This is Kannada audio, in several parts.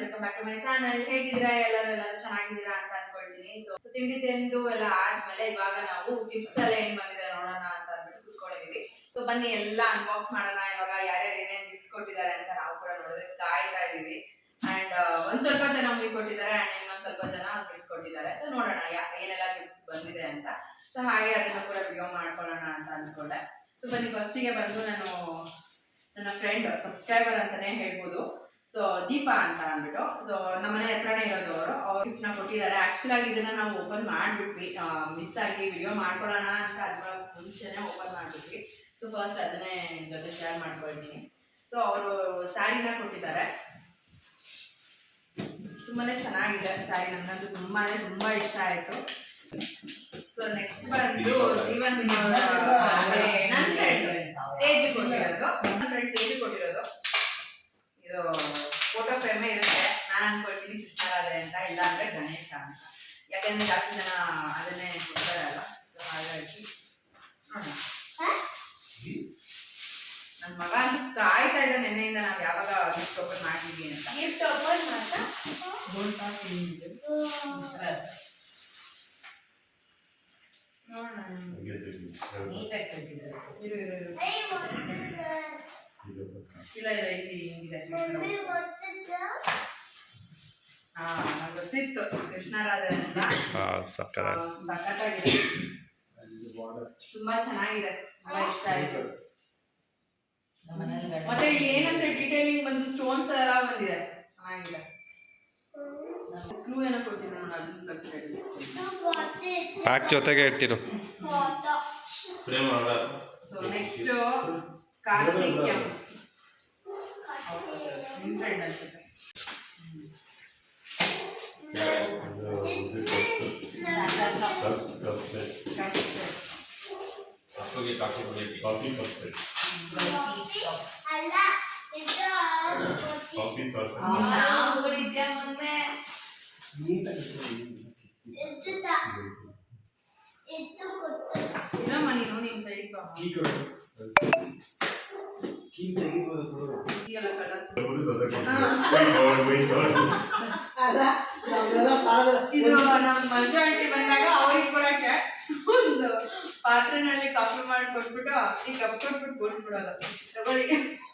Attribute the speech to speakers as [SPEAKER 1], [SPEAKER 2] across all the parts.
[SPEAKER 1] Welcome back to my channel ಹೇಗಿದ್ದೀರಾ? ಎಲ್ಲರೂ ಎಲ್ಲರೂ ಚೆನ್ನಾಗಿದ್ದೀರಾ ಅಂತ ಅನ್ಕೊಳ್ತೀನಿ. ಸೊ ತಿಂಡಿ ತಿಂದು ಎಲ್ಲ ಆದ್ಮೇಲೆ ಇವಾಗ ನಾವು ಗಿಫ್ಟ್ಸ್ ಎಲ್ಲ ಏನ್ ಬಂದಿದೆ ನೋಡೋಣ ಅಂತ ಅಂದ್ಬಿಟ್ಟು ಕುತ್ಕೊಂಡಿದೀವಿ. ಸೊ ಬನ್ನಿ, ಎಲ್ಲ ಅನ್ಬಾಕ್ಸ್ ಮಾಡೋಣ. ಇವಾಗ ಯಾರ್ಯಾರು ಏನೇನ್ ಗಿಫ್ಟ್ ಕೊಟ್ಟಿದ್ದಾರೆ ಅಂತ ನಾವು ಕೂಡ ನೋಡೋದಕ್ಕೆ ಕಾಯ್ತಾ ಇದೀವಿ. ಅಂಡ್ ಒಂದ್ ಸ್ವಲ್ಪ ಜನ ಮುಗಿ ಕೊಟ್ಟಿದ್ದಾರೆ ಅಂಡ್ ಇನ್ನೊಂದ್ ಸ್ವಲ್ಪ ಜನ ಗಿಫ್ಟ್ ಕೊಟ್ಟಿದ್ದಾರೆ. ಸೊ ನೋಡೋಣ ಏನೆಲ್ಲ ಗಿಫ್ಟ್ಸ್ ಬಂದಿದೆ ಅಂತ. ಸೊ ಹಾಗೆ ಅದನ್ನ ಕೂಡ ವಿಡಿಯೋ ಮಾಡ್ಕೊಳ್ಳೋಣ ಅಂತ ಅನ್ಕೊಂಡೆ. ಸೊ ಬನ್ನಿ ಫಸ್ಟಿಗೆ ಬಂದು ನಾನು ನನ್ನ ಫ್ರೆಂಡ್ ಸಬ್ಸ್ಕ್ರೈಬರ್ ಅಂತಾನೆ ಹೇಳ್ಬೋದು. ಸೊ ದೀಪಾ ಅಂತ ಅಂದ್ಬಿಟ್ಟು ಸೊ ನಮ್ಮನೆ ಹತ್ರನೇ ಇರೋದು ಅವರು ಅವ್ರು ಗಿಫ್ಟ್ನ ಕೊಟ್ಟಿದ್ದಾರೆ. ಆಕ್ಚುಲ್ ಆಗಿ ಇದನ್ನ ನಾವು ಓಪನ್ ಮಾಡ್ಬಿಟ್ವಿ. ಮಿಸ್ ಆಗಿ ವಿಡಿಯೋ ಮಾಡ್ಕೊಳ್ಳೋಣ ಅಂತ ಅದ್ರ ಮುಂಚೆನೇ ಓಪನ್ ಮಾಡ್ಬಿಟ್ವಿ. ಸೊ ಫಸ್ಟ್ ಅದನ್ನೇ ಜೊತೆ ಶೇರ್ ಮಾಡ್ಕೊಳ್ತೀನಿ. ಸೊ ಅವರು ಸ್ಯಾರಿನ ಕೊಟ್ಟಿದ್ದಾರೆ. ತುಂಬಾನೇ ಚೆನ್ನಾಗಿದೆ ಸ್ಯಾರಿ ನನಗಂತೂ ತುಂಬಾನೇ ತುಂಬಾ ಇಷ್ಟ ಆಯ್ತು. ಸೊ ನೆಕ್ಸ್ಟ್ ಬಂದು ಜೀವನ್ ನನ್ನ ಫ್ರೆಂಡ್ ತೇಜು ಕೊಟ್ಟಿರೋದು. ನನ್ನ ಫ್ರೆಂಡ್ ತೇಜು ಕೊಟ್ಟಿರೋದು. ಇದು ಫೋಟೋ ಫ್ರೇಮೇ ಇರುತ್ತೆ ನಾನು ಅನ್ಕೊಳ್ತೀನಿ ಕೃಷ್ಣರಾಧೆ ಅಂತ ಇಲ್ಲ ಅಂದ್ರೆ ಗಣೇಶ ಅಂತ ಯಾಕಂದ್ರೆ ಜಾಸ್ತಿ ಜನ ಅದನ್ನೇ ಕೊಡ್ತಾರಲ್ಲ So ಹಾಗಾಗಿ ನೋಡೋಣ ನನ್ನ ಮಗ ಅಂತೂ ಕಾಯ್ತಾ ಇದ್ದ ನಿನ್ನೆಯಿಂದ ನಾವು ಯಾವಾಗ ಗಿಫ್ಟ್ ಓಪನ್ ಮಾಡ್ತೀವಿ ಅಂತ
[SPEAKER 2] ಗಿಫ್ಟ್ ಓಪನ್ ಮಾಡ್ತಾ
[SPEAKER 1] ನೋಡೋಣ
[SPEAKER 3] ನೀಟಾಗಿ
[SPEAKER 1] ಇಲ್ಲ ಇಲ್ಲ ಇಲ್ಲಿ
[SPEAKER 2] ಗೊತ್ತಿಲ್ಲ
[SPEAKER 1] ಹಾ ಗೊತ್ತಿತ್ತು ಆ, ಸಖತ್ತಾಗಿದೆ. ತುಂಬಾ ಚೆನ್ನಾಗಿದೆ. ತುಂಬಾ ಇಷ್ಟ ಆಯ್ತು. ಮತ್ತೆ ಇಲ್ಲಿ ಏನಂದ್ರೆ ಡೀಟೇಲಿಂಗ್ ಬಂದು ಸ್ಟೋನ್ಸ್ ಎಲ್ಲ ಬಂದಿದೆ. ಚೆನ್ನಾಗಿದೆ. ಸ್ಕ್ರೂ ಏನೋ ಕೊಡ್ತೀನಿ ನಾನು ಅದನ್ನ
[SPEAKER 2] ಇದು
[SPEAKER 4] ಪ್ಯಾಕ್ ಜೊತೆಗೆ ಇಟ್ಟಿರು.
[SPEAKER 1] ಸೊ ನೆಕ್ಸ್ಟ್ ಕಾರ್ತಿಕ್ಯಂ ನಿಮ್ ಫ್ರೆಂಡ್ ಅನ್ಸುತ್ತೆ
[SPEAKER 2] ಅಲ್ಲ ಇದು ಗೊತ್ತಿತ್ತು
[SPEAKER 3] ನಾವು ಕುಡಿದ್ದೆ ಮೊನ್ನೆ
[SPEAKER 2] ಇದು ತ- ಇದು ಗೊತ್ತಿತ್ತು
[SPEAKER 1] ಇಲ್ಲಮ್ಮ ನೀನು ನಿಮ್ ಸೈಡ್ ಬಾ ಈಗೆಲ್ಲ ಕಲರ್ ಇದು ನಮ್ಮ ಮಂಜು ಆಂಟಿ ಬಂದಾಗ ಅವ್ರಿಗೆ ಕೊಡಕ್ಕೆ ಒಂದು ಪಾತ್ರೆನಲ್ಲಿ ಕಾಫಿ ಮಾಡಿ ಕೊಟ್ಬಿಟ್ಟು ಈ ಕಪ್ ಕೊಟ್ಬಿಟ್ಟು ಕೊಟ್ಬಿಡೋದು ತಗೊಳ್ಳಿ.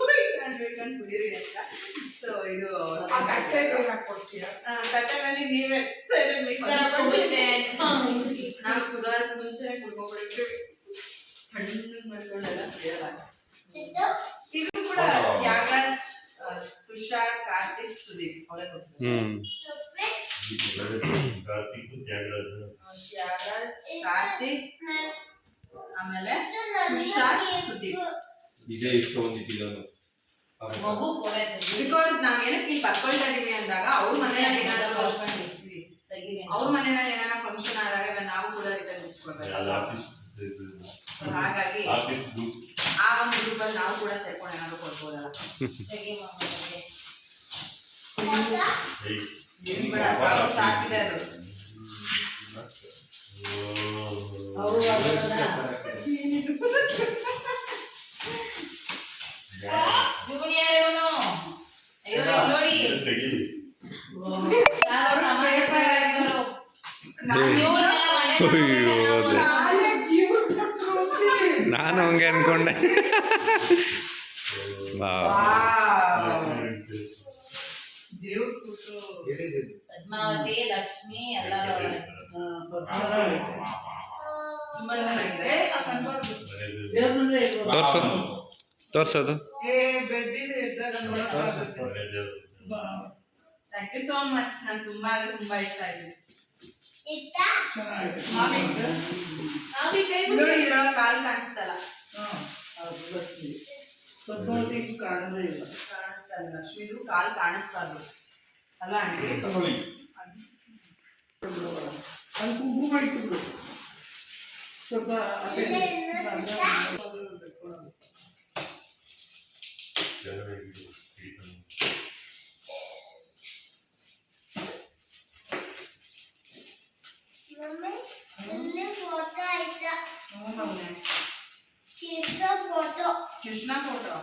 [SPEAKER 1] ಬೇಕಂತ ಕುಡೀರಿ ಅಂತ. ಸೊ ಇದು ತಟ್ಟೆನಲ್ಲಿ ನೀವೇ ಸರಿ ನಾವು ಸುಡೋದ್ ಮುಂಚೆನೆ ಕುಡ್ಕೊಬಿಡ್ತೀವಿ ಹಣ್ಣು ಮಾಡ್ಕೊಂಡೆಲ್ಲ ಕುಡಿಯಲ್ಲ
[SPEAKER 2] ಇದು
[SPEAKER 1] ಇದು ಕೂಡ ತ್ಯಾಗರಾಜ್ ಆ, ತುಷಾರ್ ಕಾರ್ತಿಕ್ ಸುದೀಪ್ ಅವರೇ ಕೊಡ್ತಾರೆ
[SPEAKER 4] ಹ್ಮ್
[SPEAKER 2] ಸುಪ್ರಿ
[SPEAKER 1] ತ್ಯಾಗರಾಜ್ ಕಾರ್ತಿಕ್ ಆಮೇಲೆ
[SPEAKER 2] ಇದು ನನ್ನ
[SPEAKER 1] ತುಷಾರ್
[SPEAKER 2] gift.
[SPEAKER 1] ಸುದೀಪ್
[SPEAKER 5] ಇದೇ ಇಷ್ಟು ಒಂದಿಟ್ಟಿಲ್ಲ
[SPEAKER 3] ಮಗು ಕೊಡೆ
[SPEAKER 1] ಬಿಕಾಸ್ ನಾವ್ ಏನಕ್ಕೆ ಇಲ್ಲಿ ಬರ್ಕೊಳ್ತಾ ಇದೀವಿ ಅಂದಾಗ ಅವ್ರ ಮನೇಲಿ ಏನಾದ್ರು
[SPEAKER 3] ತೆಗೀರಿ
[SPEAKER 1] ಅವ್ರ ಮನೇಲಿ ಏನಾರ ಫಂಕ್ಷನ್ ಆದಾಗ ಇವಾಗ ನಾವು ಕೂಡ ರಿಟರ್ನ್ ಇಟ್ಕೊಳ್ಬೇಕು ಹಾಗಾಗಿ ಆ ಒಂದು ಗ್ರೂಪಲ್ಲಿ ನಾವು ಕೂಡ ಸೇರ್ಕೊಂಡು ಏನಾದ್ರು ಕೊಡ್ಬೋದಲ್ಲ?
[SPEAKER 3] ತೆಗಿ.
[SPEAKER 4] ನಾನು ಹಂಗೆ ಅನ್ಕೊಂಡೆ.
[SPEAKER 3] ಪದ್ಮಾವತಿ ಲಕ್ಷ್ಮಿ ಎಲ್ಲರೂ
[SPEAKER 1] ತುಂಬಾ ಚೆನ್ನಾಗಿದೆ
[SPEAKER 4] ತೋರ್ಸು ತೋರ್ಸೋದು
[SPEAKER 1] ಥ್ಯಾಂಕ್ ಯು ಸೋ ಮಚ್ ನಂಗೆ ತುಂಬಾ ಅಂದ್ರೆ ತುಂಬಾ ಇಷ್ಟ ಆಯ್ತು ಕಾಲ್ ಕಾಣಿಸ್ತಲ್ಲ. ಕಾಣಿಸ್ತಾ ಇಲ್ಲ. ಲಕ್ಷ್ಮಿದು ಕಾಲ್ ಕಾಣಿಸ್ಬಾರ್ದು. ಅಲ್ಲ ಆಂಟಿ
[SPEAKER 2] ಇಲ್ಲೇ ಇನ್ನೊಂದು ಮಮ್ಮಿ ಇಲ್ಲಿ ಫೋಟೋ ಆಯ್ತಾ
[SPEAKER 1] ಹ್ಞೂ ಮಗನೇ.
[SPEAKER 2] ಕೃಷ್ಣ ಫೋಟೋ
[SPEAKER 1] ಕೃಷ್ಣ ಫೋಟೋ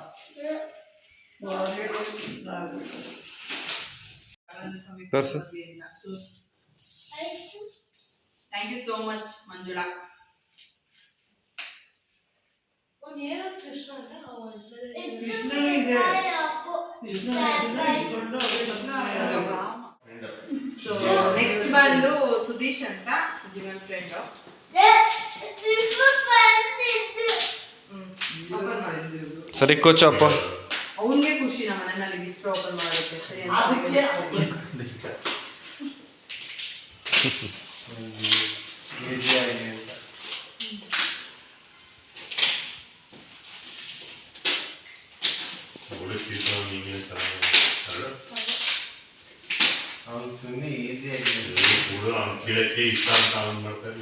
[SPEAKER 4] ತೋರ್ಸು.
[SPEAKER 1] Thank you so much Manjula
[SPEAKER 2] ಹಾಕು
[SPEAKER 1] ಸೊ ನೆಕ್ಸ್ಟ್ ಬಂದು ಸುದೀಶ್ ಅಂತ ಜೀವನ್ ಫ್ರೆಂಡ್
[SPEAKER 4] ಸರಿ ಕೂಚಪ್ಪ
[SPEAKER 1] ಅವನಿಗೆ ಖುಷಿ ನಮ್ಮ ಮನೆಯಲ್ಲಿ ಗಿಫ್ಟ್ ಓಪನ್ ಮಾಡೋಕ್ಕೆ ಸರಿ ಅಂತ
[SPEAKER 5] ಅವ್ನು ಸುಮ್ಮನೆ ಈಸಿ ಆಗಿದೆ
[SPEAKER 6] ಕೇಳಕ್ಕೆ ಇಷ್ಟ ಅಂತ ಅವ್ನು ಮಾಡ್ತಾರೆ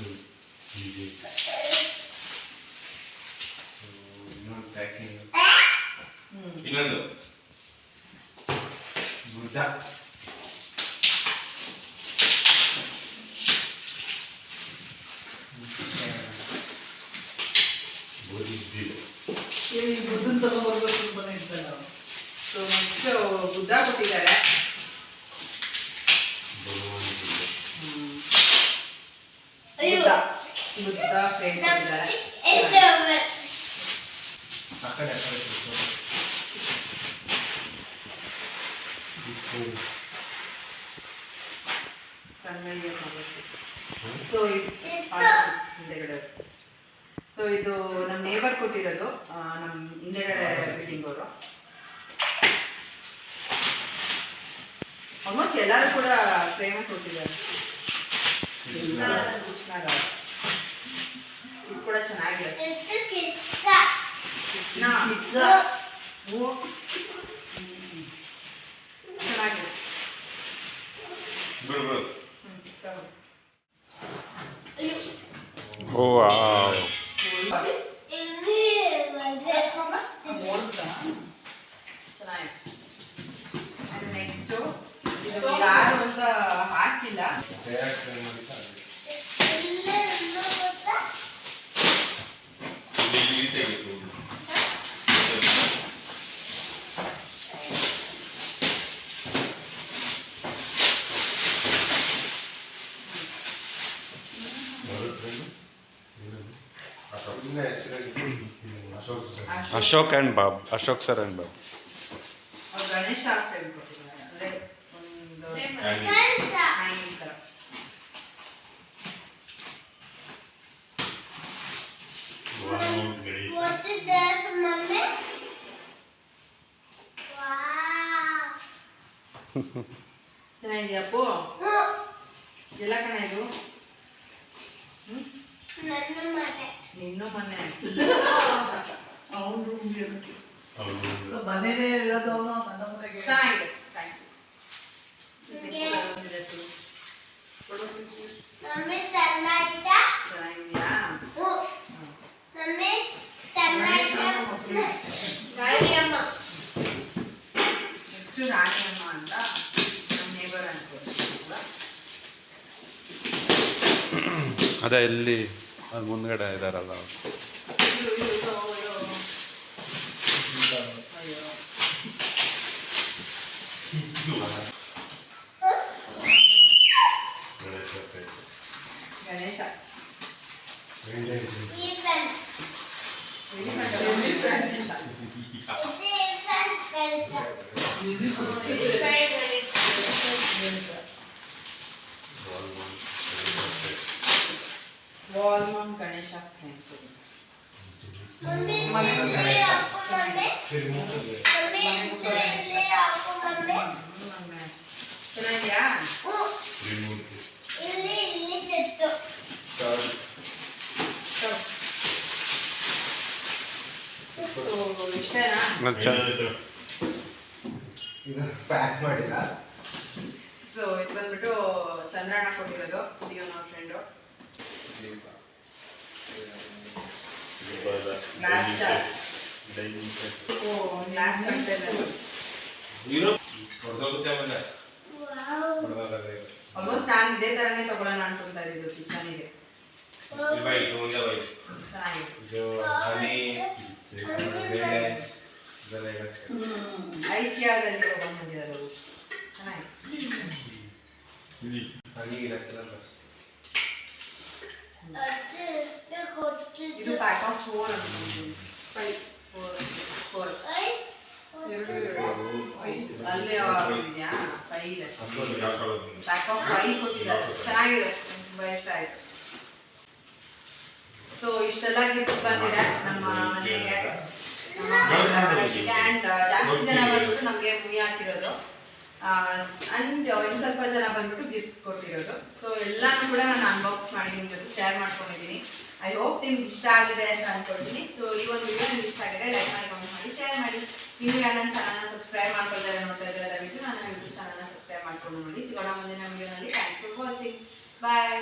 [SPEAKER 5] ಇನ್ನೊಂದು ಭುಜ
[SPEAKER 6] ಓದಿದ್ದಿಲ್ಲ
[SPEAKER 1] ಸೊ ನೆಕ್ಸ್ಟ್ ಬುದ್ಧ ಕೊಟ್ಟಿದ್ದಾರೆ
[SPEAKER 6] ಬರುವಂತಿಲ್ಲ
[SPEAKER 2] ಅಯ್ಯೋ.
[SPEAKER 1] ಬುದ್ಧ ಬುದ್ಧ ಕೊಟ್ಟಿದ್ದಾರೆ
[SPEAKER 5] ಆ ಕಡೆ ಆ ಕಡೆ
[SPEAKER 1] ಸೊ ಹಿಂದೆಗಡೆ. ಸೊ ಇದು ನಮ್ಮ ನೇಬರ್ ಕೊಟ್ಟಿರೋದು ನಮ್ಮ ಹಿಂದೆಗಡೆ ಬಿಲ್ಡಿಂಗ್ ಅವರು. ಆಲ್ಮೋಸ್ಟ್ ಎಲ್ಲರೂ ಕೂಡ ಪ್ರೇಮ ಕೊಟ್ಟಿದ್ದಾರೆ. ಇದು ಕೂಡ. ಚೆನ್ನಾಗಿದೆ.
[SPEAKER 5] Dur dur. Ashok
[SPEAKER 4] and Bob Ashok sir and Bob
[SPEAKER 1] Ganesha ಅಂದ್ರೆ ಒಂದು?
[SPEAKER 2] Wow. Oh,
[SPEAKER 1] ಎಲ್ಲ ಕಣ ಇದು.
[SPEAKER 2] ನಿನ್ನೂ
[SPEAKER 1] ಮೊನ್ನೆ
[SPEAKER 6] ಹೌದು.
[SPEAKER 7] ಮನೇನೇ ಇರೋದು ಅವನು ನನ್ನ ಮನೆಗೆ
[SPEAKER 1] ಚೆನ್ನಾಗಿದೆ ಥ್ಯಾಂಕ್ ಯು ಕೊಡು ಸುಶಿ.
[SPEAKER 2] ಮಮ್ಮಿ ಚೆನ್ನಾಗಿತ್ತಾ?
[SPEAKER 1] ಚೆನ್ನಾಗಿದ್ಯಾ
[SPEAKER 2] Oh,
[SPEAKER 1] ಹ್ಮ್.
[SPEAKER 2] ಮಮ್ಮಿ ಚೆನ್ನಾಗಿತ್ತಾ?
[SPEAKER 1] ರಾಣಿ ಅಮ್ಮ ನೆಕ್ಸ್ಟ್ ರಾಣಿ ಅಮ್ಮ ಅಂತ ನಮ್ಮ ನೇಬರ್ ಅನ್ಕೋತೀವಿ
[SPEAKER 4] ಅದೇ ಇಲ್ಲಿ ಅದು ಮುಂದ್ಗಡೆ ಇದಾರಲ್ಲ ಅವ್ರು.
[SPEAKER 1] ಇದು ಇದು ಇದು ಅಯ್ಯೋ
[SPEAKER 6] ಗಣೇಶ ಪ್ರೇಮ.
[SPEAKER 1] ಗಣೇಶ
[SPEAKER 2] ಈ ಪೆನ್. ಮಮ್ಮಿ ಇಲ್ಲಿ ಇಲ್ಲಿ ತೆತ್ತು.
[SPEAKER 5] ಪ್ಯಾಕ್ ಮಾಡಿಲ್ಲ
[SPEAKER 1] ಸೊ ಇದು ಬಂದ್ಬಿಟ್ಟು ಚಂದ್ರಣ್ಣ ಕೊಟ್ಟಿರೋದು ನಮ್ಮ ಫ್ರೆಂಡು ಆಲ್ಮೋಸ್ಟ್ ನಾನು ಇದೇ ಥರನೇ ತಗೊಳ್ಳೋಣ ಅನ್ಕೊಂತಾ ಇದ್ದಿದ್ದು ಕಿಚನಿಗೆ
[SPEAKER 5] ಇಲ್ಲಿ ಬೈ, ಇದು ಮುಂದೆ ಇದು
[SPEAKER 2] ಕೊಟ್ಟಿದ್ದು
[SPEAKER 1] pack of four five four four
[SPEAKER 2] I
[SPEAKER 1] ಎರಡು ಎರಡು ಅಲ್ಲಿ ಇದೆಯಾ ಫೈವ್ ಇದೆ
[SPEAKER 5] ಅಷ್ಟೊಂದು ಯಾವ ಕಲರ್
[SPEAKER 1] ಪ್ಯಾಕ್ ಆಫ್ ಫೈವ್ ಕೊಟ್ಟಿದ್ದಾರೆ ಚೆನ್ನಾಗಿದೆ ತುಂಬಾ ಇಷ್ಟ ಆಯ್ತು ಸೊ ಇಷ್ಟೆಲ್ಲ ಗಿಫ್ಟ್ ಬಂದಿದೆ ನಮ್ಮ ಮನೆಗೆ ಅಂಡ್ ಜಾಸ್ತಿ ಜನ ಬಂದ್ಬಿಟ್ಟು ನಮಗೆ ಮುಯಿ ಹಾಕಿರೋದು ಅಂಡ್ ಇನ್ನು ಸ್ವಲ್ಪ ಜನ ಬಂದ್ಬಿಟ್ಟು ಗಿಫ್ಟ್ಸ್ ಕೊಟ್ಟಿರೋದು. ಸೊ ಎಲ್ಲಾನು ಕೂಡ ನಾನು ಅನ್ಬಾಕ್ಸ್ ಮಾಡಿ ನಿಮ್ಮ ಜೊತೆ ಶೇರ್ ಮಾಡ್ಕೊಂಡಿದ್ದೀನಿ ಐ ಹೋಪ್ ನಿಮ್ಗೆ ಇಷ್ಟ ಆಗಿದೆ ಅಂತ ಅನ್ಕೊಳ್ತೀನಿ. ಸೊ ಈ ಒಂದು ವಿಡಿಯೋ ನಿಮ್ಗೆ ಇಷ್ಟ ಆಗಿದೆ ಲೈಕ್ ಮಾಡಿ ಕಮೆಂಟ್ ಮಾಡಿ ಶೇರ್ ಮಾಡಿ. ಯಾರು ನನ್ನ ಚಾನಲ್ನ ಸಬ್ಸ್ಕ್ರೈಬ್ ಮಾಡ್ಕೊಳ್ತಾರೆ ನೋಡ್ತಾ ಇದ್ದಾರೆ, ದಯವಿಟ್ಟು ನನ್ನ ಯೂಟ್ಯೂಬ್ ಚಾನಲ್ನ ಸಬ್ಸ್ಕ್ರೈಬ್ ಮಾಡ್ಕೊಂಡು ನೋಡಿ. ಸಿಗೋಣ ಮುಂದಿನ ವಿಡಿಯೋನಲ್ಲಿ ಥ್ಯಾಂಕ್ಸ್ ಫಾರ್ ವಾಚಿಂಗ್ ಬಾಯ್